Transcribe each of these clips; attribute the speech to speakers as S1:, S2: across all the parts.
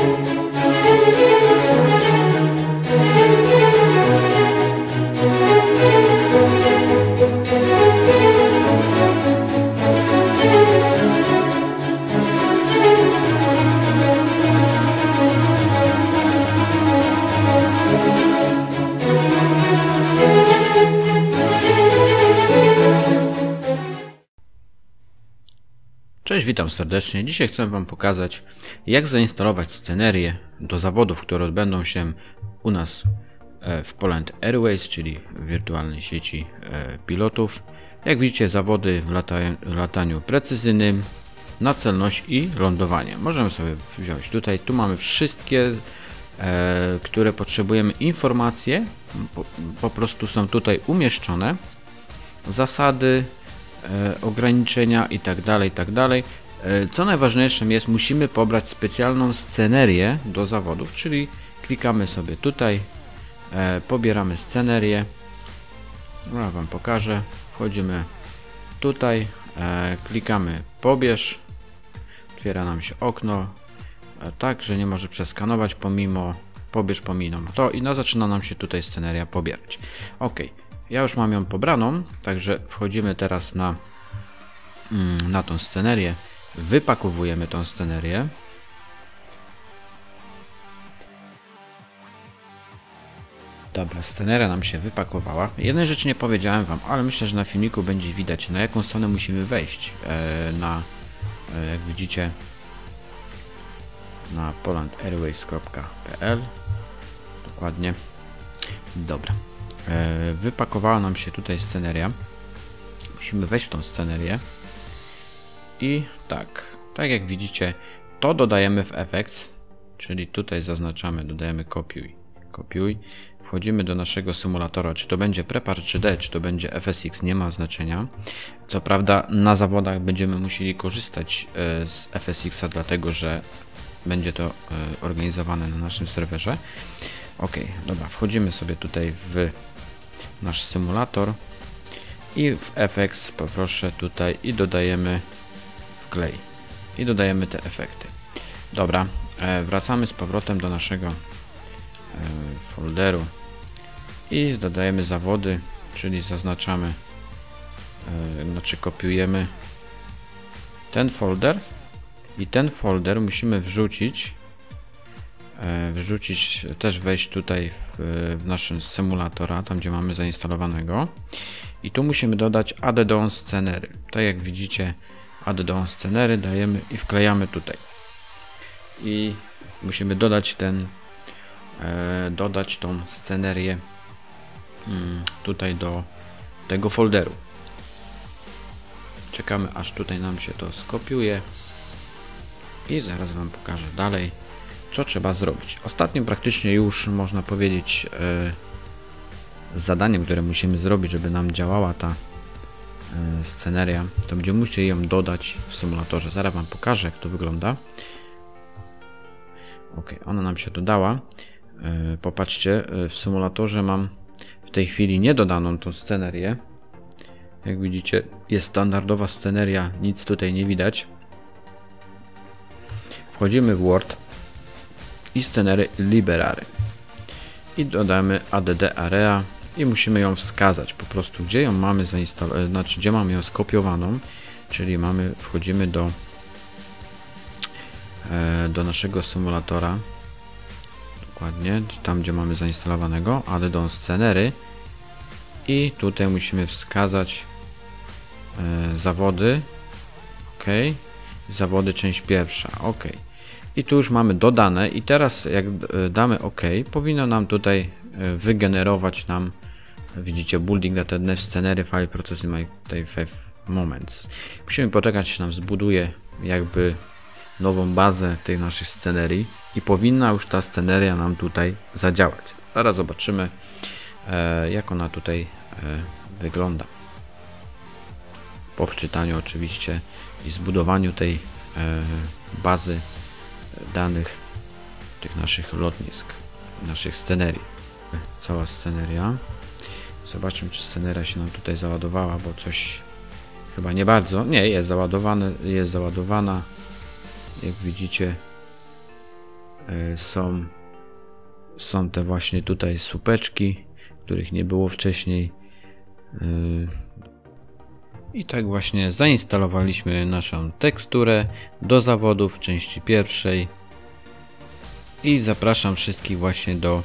S1: Música Cześć, witam serdecznie. Dzisiaj chcę Wam pokazać, jak zainstalować scenerię do zawodów, które odbędą się u nas e, w Poland Airways, czyli wirtualnej sieci e, pilotów. Jak widzicie, zawody w lataniu precyzyjnym, na celność i lądowanie. Możemy sobie wziąć tutaj, tu mamy wszystkie, e, które potrzebujemy informacje, po, prostu są tutaj umieszczone. Zasady, ograniczenia i tak dalej, i tak. E, co najważniejsze jest, musimy pobrać specjalną scenerię do zawodów, czyli klikamy sobie tutaj, e, pobieramy scenerię. No, ja Wam pokażę. Wchodzimy tutaj, klikamy pobierz, otwiera nam się okno, tak, że nie może przeskanować pomimo pobierz pomimo to i no zaczyna nam się tutaj sceneria pobierać. Ok. Ja już mam ją pobraną, także wchodzimy teraz na, mm, na tą scenerię. Wypakowujemy tą scenerię. Dobra, sceneria nam się wypakowała. Jednej rzeczy nie powiedziałem Wam, ale myślę, że na filmiku będzie widać, na jaką stronę musimy wejść. E, na, e, jak widzicie, na polandairways.pl Dokładnie. Dobra. E, wypakowała nam się tutaj sceneria. Musimy wejść w tą scenerię. I tak, tak jak widzicie, to dodajemy w Effects, czyli tutaj zaznaczamy, dodajemy kopiuj, kopiuj. Wchodzimy do naszego symulatora, czy to będzie Prepar 3D, czy to będzie FSX, nie ma znaczenia. Co prawda na zawodach będziemy musieli korzystać e, z FSX-a, dlatego że będzie to e, organizowane na naszym serwerze. Ok, dobra, wchodzimy sobie tutaj w nasz symulator. I w FX poproszę tutaj i dodajemy wklej i dodajemy te efekty. Dobra, e, wracamy z powrotem do naszego e, folderu. I dodajemy zawody, czyli zaznaczamy, e, znaczy kopiujemy ten folder. I ten folder musimy wrzucić wrzucić, też wejść tutaj w, w naszym symulatora, tam gdzie mamy zainstalowanego i tu musimy dodać add on scenery. Tak jak widzicie add on scenery dajemy i wklejamy tutaj. I musimy dodać ten e, dodać tą scenerię mm, tutaj do tego folderu. Czekamy aż tutaj nam się to skopiuje i zaraz Wam pokażę dalej co trzeba zrobić. Ostatnim praktycznie już można powiedzieć e, zadaniem, które musimy zrobić, żeby nam działała ta e, sceneria, to będziemy musieli ją dodać w symulatorze. Zaraz Wam pokażę, jak to wygląda. Ok, ona nam się dodała. E, popatrzcie, w symulatorze mam w tej chwili niedodaną tą scenerię. Jak widzicie, jest standardowa sceneria, nic tutaj nie widać. Wchodzimy w Word i scenery liberary. I dodamy add area i musimy ją wskazać po prostu, gdzie ją mamy zainstalowaną, e, znaczy gdzie mamy ją skopiowaną, czyli mamy, wchodzimy do e, do naszego symulatora dokładnie, tam gdzie mamy zainstalowanego, do scenery i tutaj musimy wskazać e, zawody. Ok, zawody część pierwsza, ok i tu już mamy dodane i teraz jak e, damy OK, powinno nam tutaj e, wygenerować nam widzicie building data scenery file processing my five moments. Musimy poczekać, aż nam zbuduje jakby nową bazę tych naszych scenerii i powinna już ta sceneria nam tutaj zadziałać. Zaraz zobaczymy e, jak ona tutaj wygląda. Po wczytaniu oczywiście i zbudowaniu tej bazy danych tych naszych lotnisk, naszych scenerii. Cała sceneria. Zobaczmy, czy sceneria się nam tutaj załadowała, bo coś chyba nie bardzo. Nie, jest załadowane, jest załadowana. Jak widzicie, e, są, są te właśnie tutaj słupeczki, których nie było wcześniej. I tak właśnie zainstalowaliśmy naszą teksturę do zawodów części pierwszej. I zapraszam wszystkich właśnie do.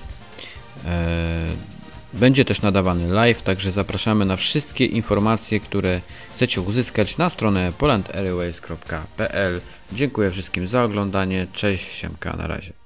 S1: E, będzie też nadawany live, także zapraszamy na wszystkie informacje, które chcecie uzyskać na stronę polandairways.pl. Dziękuję wszystkim za oglądanie. Cześć, siemka, na razie.